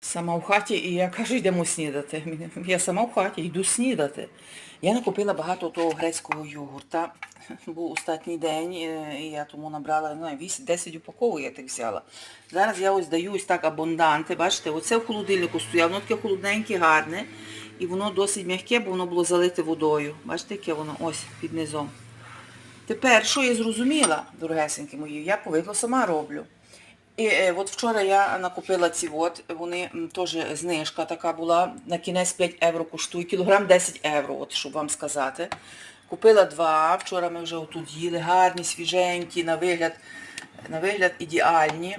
Сама в хаті, і я кажу, йдемо снідати. Я сама в хаті, йду снідати. Я накупила багато того грецького йогурта. Був останній день, е, і я тому набрала 8, 10 упаковок я так взяла. Зараз я ось даю ось так абонданти. Бачите, оце в холодильнику стояло, воно таке холодненьке, гарне. І воно досить м'яке, бо воно було залите водою. Бачите, яке воно ось під низом. Тепер, що я зрозуміла, дорогесенькі мої, я повидло сама роблю. І е, от вчора я накупила ці от, вони теж знижка така була, на кінець 5 євро коштує, кілограм 10 євро, от щоб вам сказати. Купила два, вчора ми вже отут їли, гарні, свіженькі, на вигляд, на вигляд ідеальні.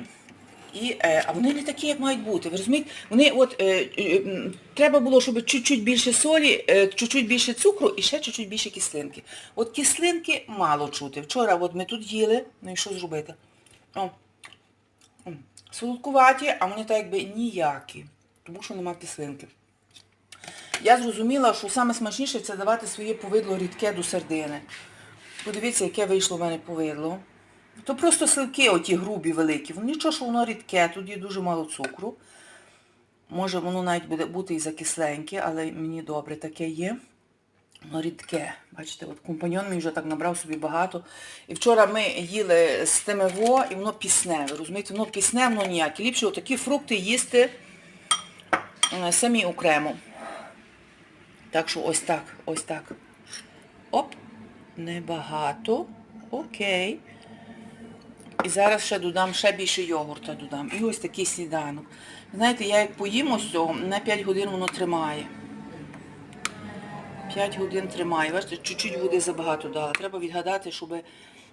І, е, а вони не такі, як мають бути. Ви розумієте? Вони от е, треба було, щоб чуть-чуть більше солі, чуть-чуть більше цукру і ще чуть-чуть більше кислинки. От кислинки мало чути. Вчора от ми тут їли, ну і що зробити? О, солодкуваті, а вони так якби ніякі, тому що нема кислинки. Я зрозуміла, що саме смачніше це давати своє повидло рідке до сердини. Подивіться, яке вийшло в мене повидло. То просто сливки оті грубі, великі. Ну, Нічого, що воно рідке, тут є дуже мало цукру. Може воно навіть буде бути і закисленьке, але мені добре таке є. Рідке. Бачите, от компаньон мій вже так набрав собі багато. І вчора ми їли з темево, і воно пісне. Ви розумієте, воно пісне, воно ніяке. Ліпше отакі фрукти їсти е, самі окремо. Так що ось так, ось так. Оп, небагато. Окей. І зараз ще додам ще більше йогурта додам. І ось такий сніданок. Знаєте, я як поїм ось цього, на 5 годин воно тримає. 5 годин тримає. Бачите, чуть-чуть води забагато дала. Треба відгадати, щоб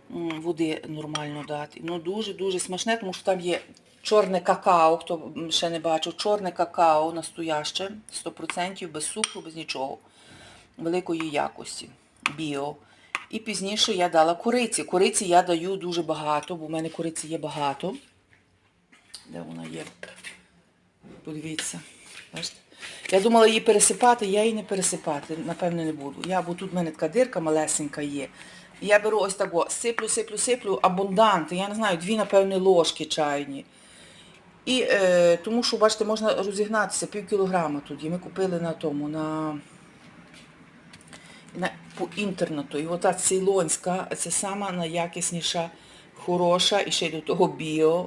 води нормально дати. Ну дуже-дуже смачне, тому що там є чорне какао, хто ще не бачив, чорне какао настояще, 100%, без цукру, без нічого. Великої якості. Біо. І пізніше я дала куриці. Куриці я даю дуже багато, бо в мене куриці є багато. Де вона є? Подивіться. Бачите? Я думала її пересипати, я її не пересипати, напевно, не буду. Я, бо тут в мене така дирка малесенька є. Я беру ось так, сиплю, сиплю, сиплю, абунданти, я не знаю, дві, напевне, ложки чайні. І е, тому що, бачите, можна розігнатися, пів кілограма тут. І ми купили на тому, на, на по інтернету. І ота цейлонська, це сама найякісніша, хороша, і ще й до того біо.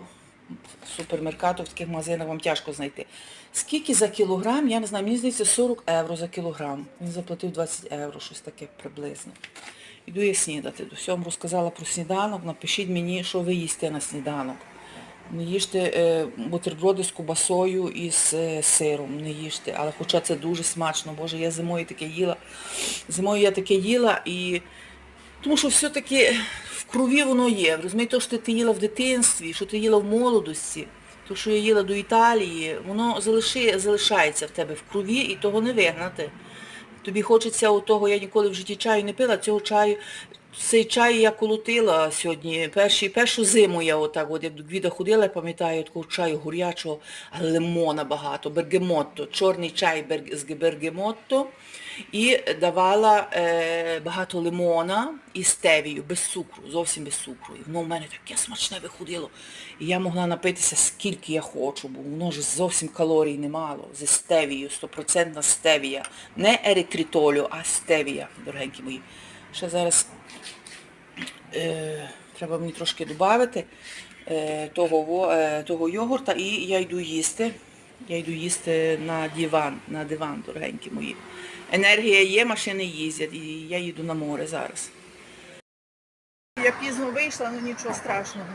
В супермеркатах, в таких магазинах вам тяжко знайти. Скільки за кілограм, я не знаю, мені здається 40 євро за кілограм. Він заплатив 20 євро, щось таке приблизно. Іду я снідати. До всього розказала про сніданок. Напишіть мені, що ви їсте на сніданок. Не їжте е, бутерброди з кубасою і з е, сиром. Не їжте. Але хоча це дуже смачно. Боже, я зимою таке їла. Зимою я таке їла і. Тому що все-таки в крові воно є. Розумієте, що ти їла в дитинстві, що ти їла в молодості, то, що я їла до Італії, воно залиши, залишається в тебе в крові і того не вигнати. Тобі хочеться того, я ніколи в житті чаю не пила, цього чаю, цей чай я колотила сьогодні. Перші, першу зиму я отак, от як до Гвіда ходила, я пам'ятаю такого чаю гурячого, але лимона багато, бергамотто, чорний чай з бергамотто. І давала е, багато лимона і стевію, без цукру, зовсім без цукру. І воно в мене таке смачне виходило. І я могла напитися скільки я хочу, бо воно ж зовсім калорій немало. Зі стевією, стопроцентна стевія. Не еритритолю, а стевія, дорогенькі мої. Ще зараз е, треба мені трошки додати е, того, е, того йогурта і я йду їсти. Я йду їсти на диван, на диван, дорогенькі мої. Енергія є, машини їздять, і я їду на море зараз. Я пізно вийшла, ну нічого страшного.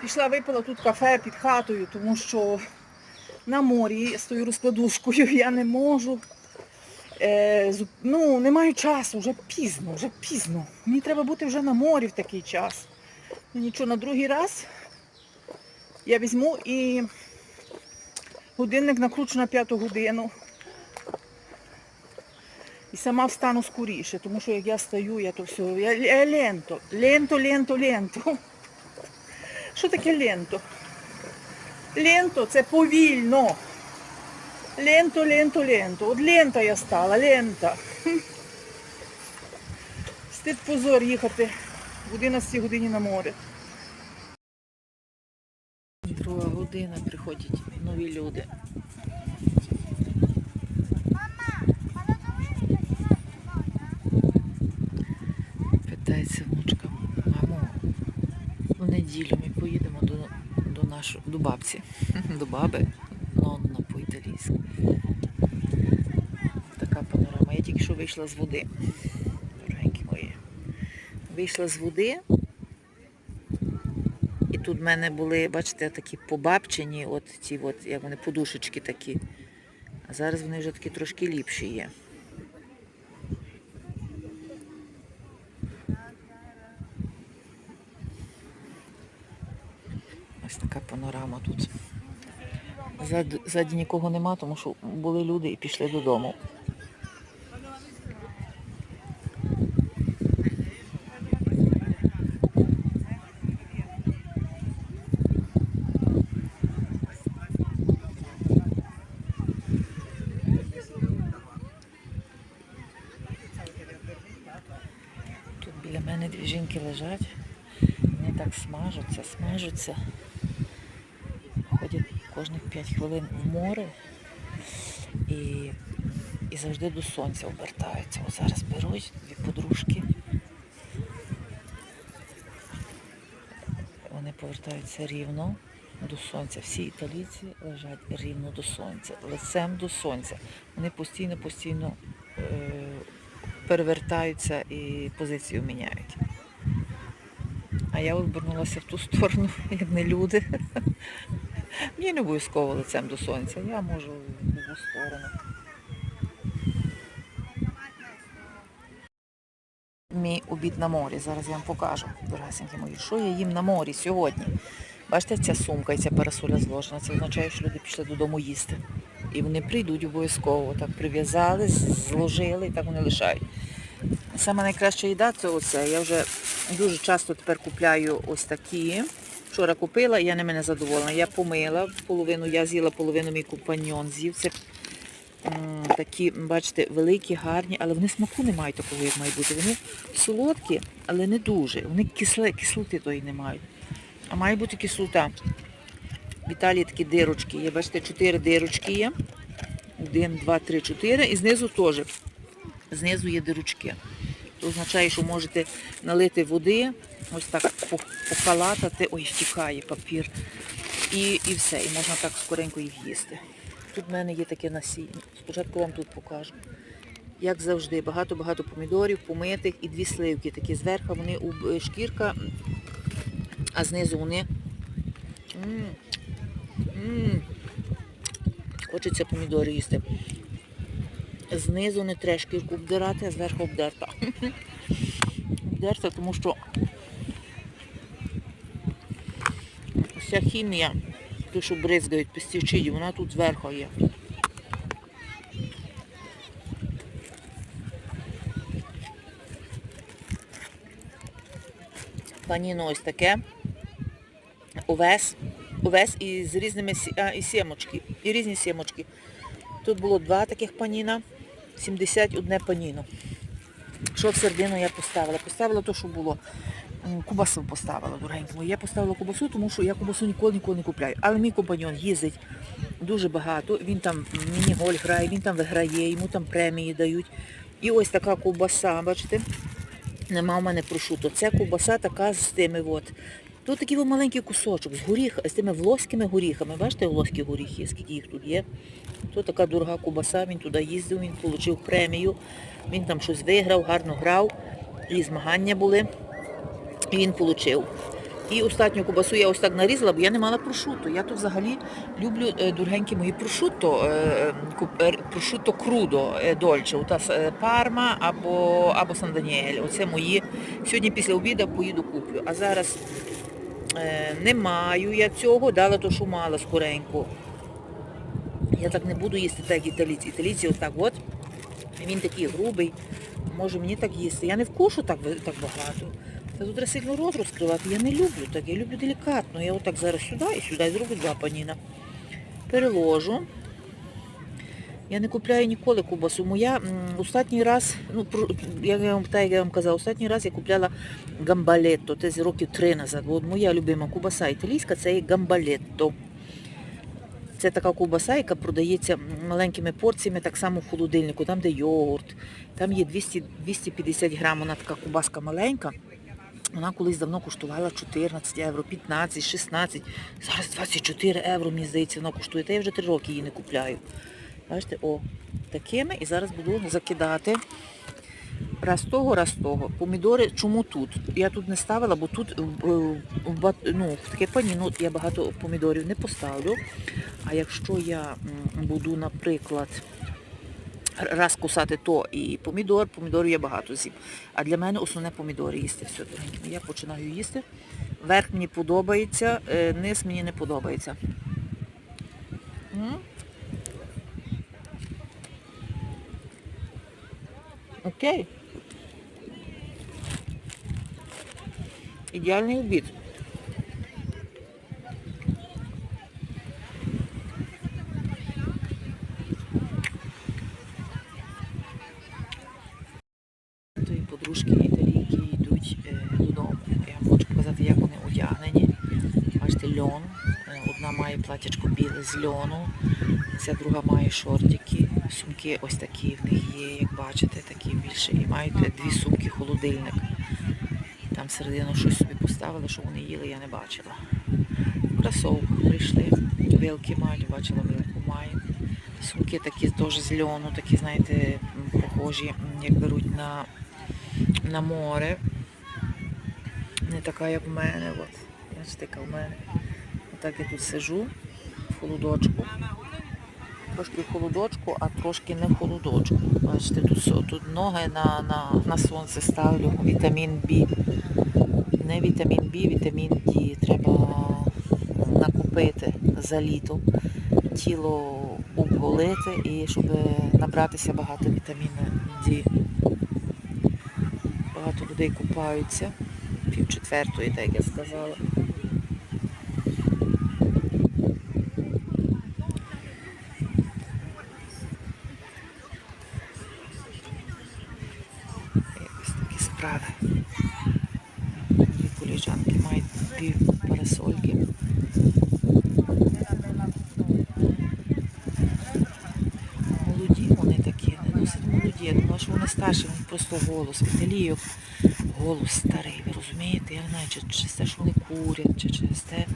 Пішла, випила тут кафе під хатою, тому що на морі стою розкладушкою, я не можу. Е, ну, не маю часу, вже пізно, вже пізно. Мені треба бути вже на морі в такий час. Ну нічого, на другий раз я візьму і годинник накручу на п'яту годину. І сама встану скоріше, тому що як я стою, я то все. Я, я ленто, ленто, ленто, ленто. Що таке ленто? Ленто це повільно. Ленто, ленто, ленто. От лента я стала, лента. Стид позор їхати в 11 годині на море. Друга година приходять нові люди. Питається внучка, мамо, в неділю ми поїдемо до до, нашу, до бабці, до баби, ну, нонна по-італійськи. Така панорама. Я тільки що вийшла з води. Дорогенькі мої. Вийшла з води. Тут в мене були, бачите, такі побабчені, от ці от, як вони, подушечки такі. А зараз вони вже такі трошки ліпші є. Ось така панорама тут. Ззаді нікого нема, тому що були люди і пішли додому. Тут біля мене дві жінки лежать. Вони так смажуться, смажуться. Ходять кожних 5 хвилин в море і, і завжди до сонця обертаються. От зараз беруть дві подружки. Вони повертаються рівно до сонця. Всі італійці лежать рівно до сонця, лицем до сонця. Вони постійно, постійно е, перевертаються і позицію міняють. А я обернулася в ту сторону, як не люди. Мені не обов'язково лицем до сонця, я можу в любу сторону. Мій обід на морі. Зараз я вам покажу, дорогесенькі мої, що я їм на морі сьогодні. Бачите, ця сумка і ця парасоля зложена. Це означає, що люди пішли додому їсти. І вони прийдуть обов'язково. Так прив'язали, зложили так вони лишають. Саме найкраща їда це оце. Я вже дуже часто тепер купляю ось такі. Вчора купила, я не задоволена. Я помила половину, я з'їла половину, мій компаньон з'їв. Це такі, бачите, великі, гарні, але вони смаку не мають такого, як має бути. Вони солодкі, але не дуже. Вони кислоти тої не мають. А має бути кислота. В такі дирочки є. Бачите, чотири дирочки є. Один, два, три, чотири. І знизу теж. Знизу є дирочки. Це означає, що можете налити води, ось так покалатати, ой, втікає папір. І, і все, і можна так скоренько їх їсти. Тут в мене є таке насіння. Спочатку вам тут покажу. Як завжди, багато-багато помідорів, помитих і дві сливки. Такі зверху вони у шкірка, а знизу вони. М, м. Хочеться помідори їсти. Знизу не шкірку обдирати, а зверху обдерта. Обдерта, тому що вся хімія, ту, що бризгають пестичидів, вона тут зверху є. Паніно ось таке. Овес. Овес і з різними а, і сімочки. І різні сімочки. Тут було два таких паніна, 71 паніно. Що в середину я поставила? Поставила те, що було. Кубасу поставила, дорогенько. Я поставила кубасу, тому що я кубасу ніколи ніколи не купляю. Але мій компаньон їздить дуже багато. Він там міні-голь грає, він там виграє, йому там премії дають. І ось така ковбаса, бачите? Нема у мене прошуто. Це ковбаса така з тими от. Тут такий маленький кусочок з горіх, з тими волоськими горіхами. Бачите, волоські горіхи, скільки їх тут є. То така дорога кубаса, він туди їздив, він отримав премію, він там щось виграв, гарно грав, і змагання були. І він отримав. І останню кубасу я ось так нарізала, бо я не мала прошуту. Я тут взагалі люблю е, дорогенькі мої прошутто, е, е, прошутто крудо дольче, е, парма або, або Сан-Даніель. Оце мої. Сьогодні після обіду поїду куплю. А зараз не маю я цього, дала то, що мала скоренько. Я так не буду їсти так, італійці. Італійці отак от. Він такий грубий. Може мені так їсти. Я не вкушу так, так багато. Та тут треба сильно рот розкривати. Я не люблю так, я люблю делікатно. Я отак зараз сюди і сюди зроблю два паніна. Переложу. Я не купляю ніколи кубасу. Моя останній раз, ну, я вам, так, як я вам казала, останній раз я купляла гамбалетто, це з років три назад. От моя любима кубаса італійська це є гамбалетто. Це така ковбаса, яка продається маленькими порціями, так само в холодильнику, там де йогурт. Там є 200, 250 грам, вона така ковбаска маленька. Вона колись давно коштувала 14 євро, 15, 16. Зараз 24 євро, мені здається, вона коштує. Та я вже 3 роки її не купляю. Бачите, о, такими. І зараз буду закидати раз того, раз того. Помідори, чому тут? Я тут не ставила, бо тут е, ну, в таке пані, ну, я багато помідорів не поставлю. А якщо я буду, наприклад, раз кусати то і помідор, помідорів я багато з'їм. А для мене основне помідори їсти все. дорогенькі. Я починаю їсти. Верх мені подобається, е, низ мені не подобається. Окей. Ідеальний обід. Тої подружки італійки йдуть е, додому. Я вам хочу показати, як вони одягнені. Бачите, льон. Е, Одна має платячко біле з льону, ця друга має шортики. Сумки ось такі в них є, як бачите, такі більше. І мають дві сумки холодильник. Там всередину щось собі поставили, що вони їли, я не бачила. В кросовках прийшли. Вилки мають, бачила, вилку має. Сумки такі теж з льону, такі, знаєте, похожі, як беруть на, на море. Не така, як в мене. От. Бачите, в мене. Отак я тут сижу в холодочку. Трошки холодочку, а трошки не холодочку. Бачите, тут, тут ноги на, на, на сонце ставлю. Вітамін Б. Не вітамін Б, вітамін Д. Треба накупити за літо. Тіло обголити і щоб набратися багато вітаміну Д. Багато людей купаються. Пів четвертої, так як я сказала. І Ось такі справи. Дві коліжанки мають дві парасольки. Молоді вони такі, не досить молоді. Я думала, що вони старші, вони просто голос. Італійок голос старий, ви розумієте? Я не знаю, чи через те, що вони курять, чи через те,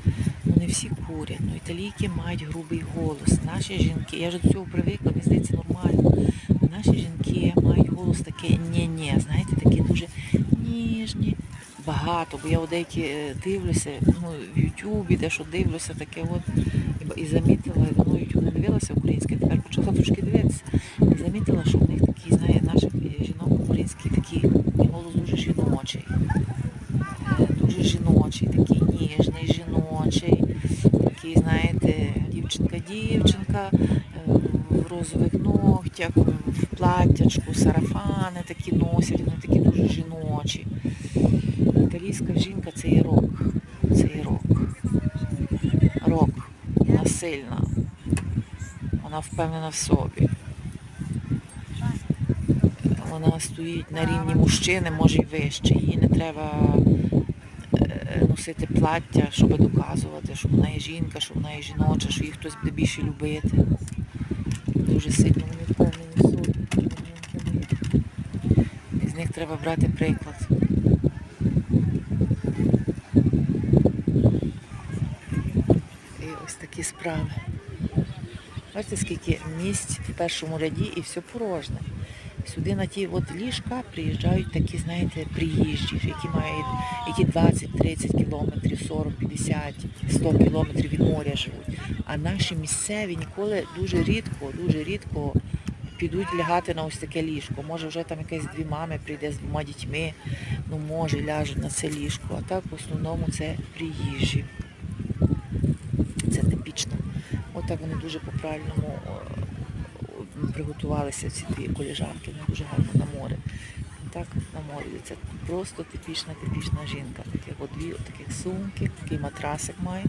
вони всі курять. Ну, італійки мають грубий голос. Наші жінки, я вже до цього привикла, мені здається, нормально. Наші жінки мають голос таке ні-ні, знаєте, такі дуже ніжні. Багато, бо я деякі е, дивлюся, ну, в Ютубі, де що дивлюся, таке от, і, замітила, давно не дивилася українське, тепер почала трошки дивитися. І замітила, що в них такий, знає, наших е, жінок український такий голос дуже жіночий. Дуже жіночий, такий ніжний, жіночий, такий, знаєте, дівчинка-дівчинка, е, в розових ногтях, в платтячку, сарафани такі носять, вони такі дуже жіночі. Італійська жінка це є рок. Це є рок. Рок. Вона сильна. Вона впевнена в собі. Вона стоїть на рівні мужчини, може й вище. Їй не треба е, носити плаття, щоб доказувати, що вона є жінка, що вона є жіноча, що її хтось буде більше любити. Дуже сильно вони впевнені в собі. жінки мої. І з них треба брати приклад. І ось такі справи. Бачите, скільки місць в першому ряді і все порожне. Сюди на ті от ліжка приїжджають такі, знаєте, приїжджі, які мають які 20-30 кілометрів, 40, 50, 100 кілометрів від моря живуть. А наші місцеві ніколи дуже рідко, дуже рідко підуть лягати на ось таке ліжко. Може вже там якась дві мами прийде з двома дітьми, ну може ляжуть на це ліжко. А так в основному це приїжджі. Це. Отак вони дуже по-правильному о, приготувалися ці дві коліжанки, вони дуже гарно на море. Так, на морі. Це просто типічна, типічна жінка. Такі от дві таких сумки, такий матрасик має,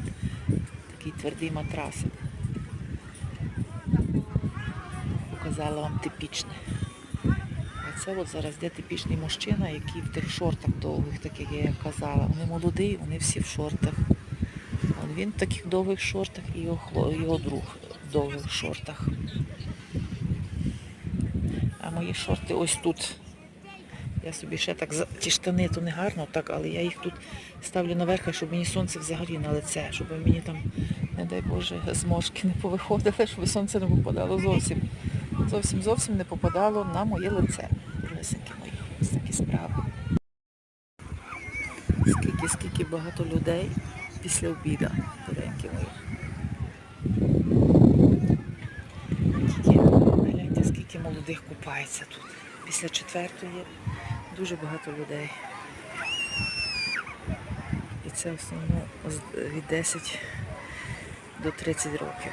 такий твердий матрасик. Показала вам типічне. А це от зараз де типічний мужчина, який в тих шортах довгих, таких я казала. Вони молоді, вони всі в шортах. Він в таких довгих шортах і його, його друг в довгих шортах. А мої шорти ось тут. Я собі ще так ті штани то не гарно, так, але я їх тут ставлю наверх, щоб мені сонце взагалі на лице, щоб мені там, не дай Боже, зморшки не повиходили, щоб сонце не попадало зовсім. Зовсім зовсім не попадало на моє лице. Лисеньки мої. Ось такі справи. Скільки, скільки багато людей після обіду, доренькі мої. Гляньте, скільки молодих купається тут. Після четвертої дуже багато людей. І це в основному від 10 до 30 років.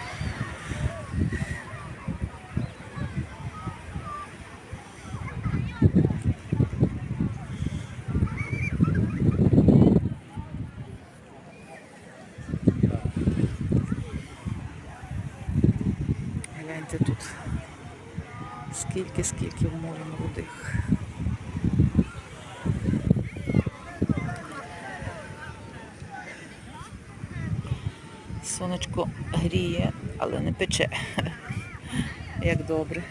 Гляньте тут. Скільки, скільки в морі молодих. Сонечко гріє, але не пече. Як добре.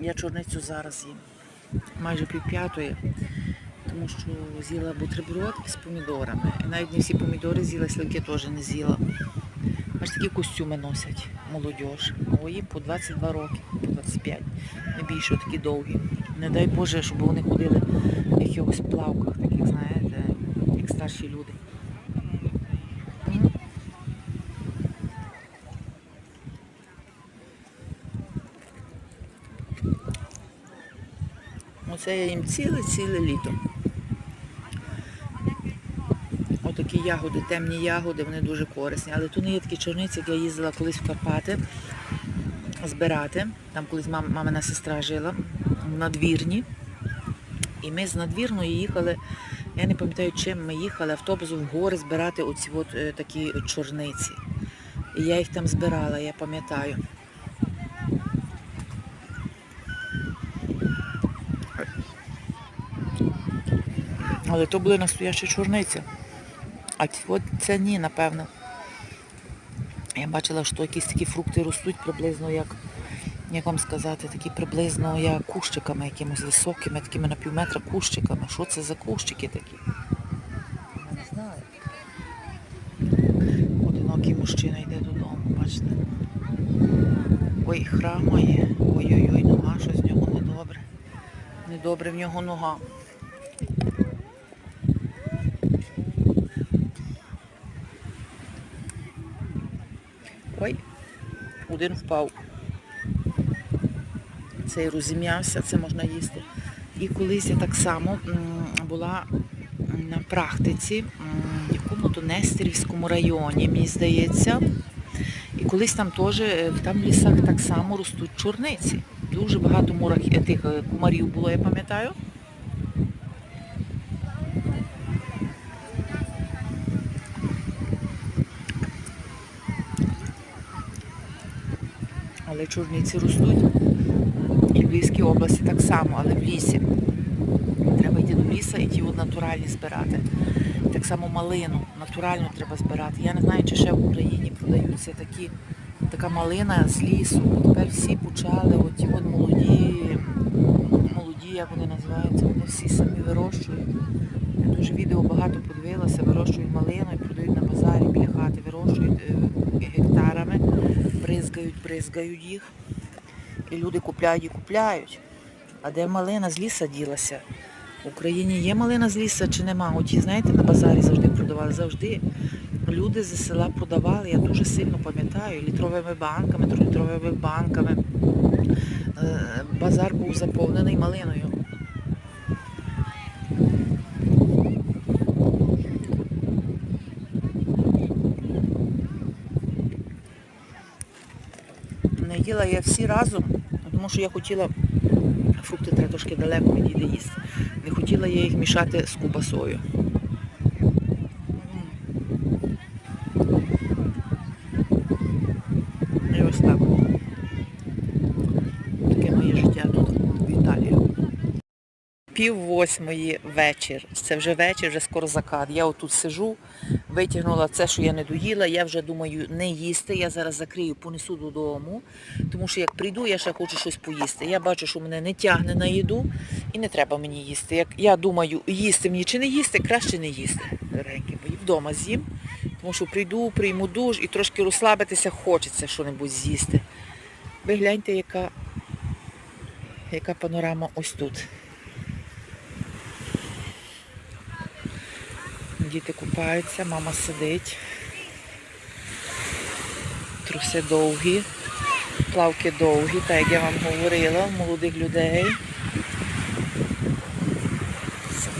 Я чорницю зараз їм. Майже пів п'ятої, тому що з'їла бутерброд з помідорами. І навіть не всі помідори з'їла, сливки теж не з'їла. Аж такі костюми носять молодіж. Мої по 22 роки, по 25. Не більше такі довгі. Не дай Боже, щоб вони ходили в якихось плавках, таких, знаєте, як старші люди. М. Оце я їм ціле-ціле літо. Отакі ягоди, темні ягоди, вони дуже корисні. Але тут не є такі чорниці, як я їздила колись в Карпати збирати. Там колись мам, мамина сестра жила в надвірні. І ми з надвірної їхали, я не пам'ятаю, чим ми їхали, автобусом в гори збирати оці от, е, такі чорниці. І я їх там збирала, я пам'ятаю. Але то були настоящі чорниці. А от це ні, напевно. Я бачила, що якісь такі фрукти ростуть приблизно як, як вам сказати, такі приблизно як кущиками якимось високими, такими на пів метра кущиками. Що це за кущики такі? Не знаю. Одинокий мужчина йде додому, бачите. Ой, храмає. Ой-ой-ой, нога, щось з нього недобре. Недобре в нього нога. Ой, один впав. Цей розім'явся, це можна їсти. І колись я так само була на практиці в якому-то Нестерівському районі, мені здається. І колись там теж, е, там в лісах так само ростуть чорниці. Дуже багато мурах е, тих е, кумарів було, я пам'ятаю. Але чорниці ростуть. І в Львівській області так само, але в лісі. Треба йти до лісу і ті от натуральні збирати. Так само малину натуральну треба збирати. Я не знаю, чи ще в Україні продаються такі, така малина з лісу. Тепер всі почали, оті от молоді, молоді, як вони називаються, вони всі самі вирощують. Я дуже відео багато подивилася, вирощують малину і продають на базарі біля вирощують е, гектарами, бризгають, бризгають їх. І люди купляють і купляють. А де малина з ліса ділася? В Україні є малина з ліса чи нема? От її, знаєте, на базарі завжди продавали. Завжди люди з села продавали, я дуже сильно пам'ятаю, літровими банками, трилітровими банками. Е, Базар був заповнений малиною. Не їла я всі разом, тому що я хотіла, фрукти треба трошки далеко відійти їсти. Не хотіла я їх мішати з кубасою. І ось так. Таке моє життя тут в Італії. Пів восьмої вечір. Це вже вечір, вже скоро закат. Я отут сижу, витягнула це, що я не доїла. Я вже думаю не їсти. Я зараз закрию, понесу додому. Тому що як прийду, я ще хочу щось поїсти. Я бачу, що мене не тягне на їду і не треба мені їсти. Як я думаю, їсти мені чи не їсти, краще не їсти. Дорогенькі мої. Вдома з'їм. Тому що прийду, прийму душ і трошки розслабитися хочеться що-небудь з'їсти. Ви гляньте, яка, яка панорама ось тут. Діти купаються, мама сидить. Труси довгі, плавки довгі, так як я вам говорила, молодих людей.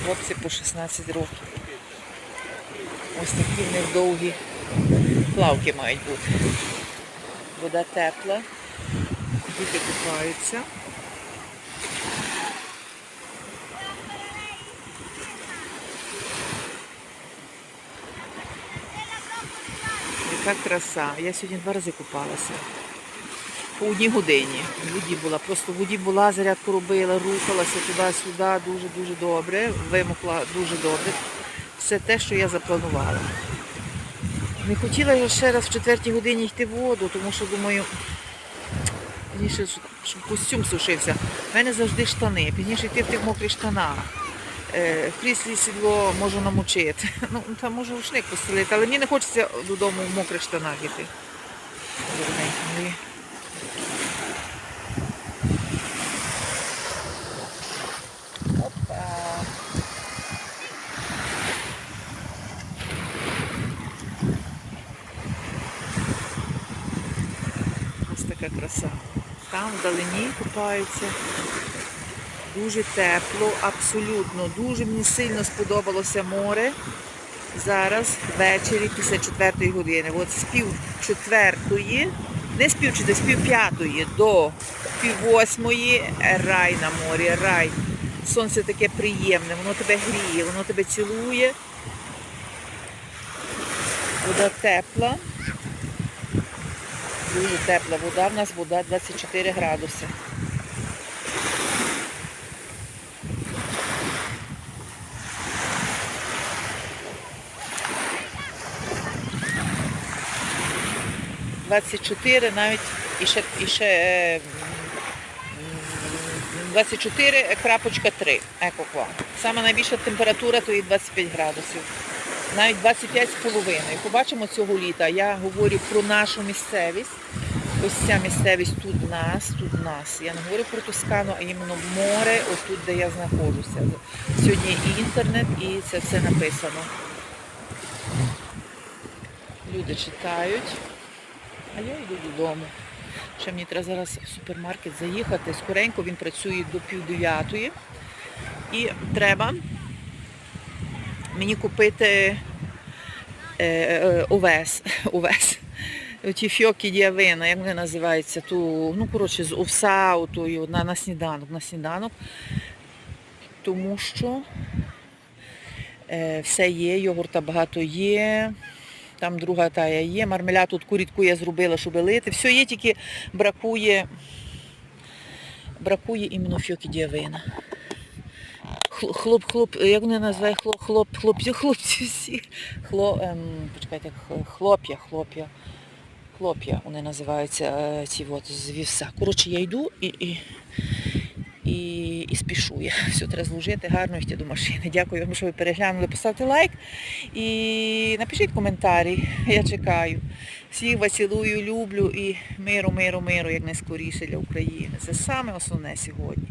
Хлопці по 16 років. Ось такі в них довгі плавки мають бути. Вода тепла, діти купаються. Яка краса. Я сьогодні два рази купалася. По одній годині в воді була. Просто в воді була, зарядку робила, рухалася туди-сюди, дуже-дуже добре. Вимокла дуже добре. Все те, що я запланувала. Не хотіла я ще раз в четвертій годині йти в воду, тому що думаю, щоб костюм сушився. У мене завжди штани. Пізніше йти в тих мокрих штанах. Е, В кріслі сідло можу намочити. Ну, там можу рушник постелити, але мені не хочеться додому в мокрих штанах йти. Ось така краса. Там вдалині купаються. Дуже тепло, абсолютно. Дуже мені сильно сподобалося море. Зараз ввечері після четвертої години. От з пів четвертої, не з пів четвертої, з пів п'ятої до пів восьмої рай на морі, рай. Сонце таке приємне, воно тебе гріє, воно тебе цілує. Вода тепла. Дуже тепла вода. В нас вода 24 градуси. – 24 навіть і ще, і ще е, 24 крапочка 3 екоква. Саме найбільша температура то і 25 градусів. Навіть 25 з. Побачимо цього літа. Я говорю про нашу місцевість. Ось ця місцевість тут нас, тут нас. Я не говорю про Тоскану, а іменно море, ось тут, де я знаходжуся. Сьогодні і інтернет, і це все написано. Люди читають, а я йду додому. Ще мені треба зараз в супермаркет заїхати. Скоренько він працює до пів дев'ятої. І треба мені купити е, е, овес. овес. Ті фьоки діавина, як вони називаються, ту, ну, коротше, з овса отою, на, на сніданок, на сніданок. Тому що е, все є, йогурта багато є, там друга тая є, мармеляд тут курітку я зробила, щоб лити. Все є, тільки бракує, бракує іменно фьоки діавина. Хлоп, хлоп, як вони називають хлоп, хлоп, хлопці, хлопці всі. Хло, ем, почекайте, хлоп'я, хлоп'я. Хлоп'я вони називаються е, ці от з вівса. Коротше, я йду і, і, і, і. Я все треба зложити гарно йти до машини. Дякую вам, що ви переглянули. Поставте лайк і напишіть коментарі. Я чекаю. Всіх вас цілую, люблю і миру, миру, миру, як найскоріше для України. Це саме основне сьогодні.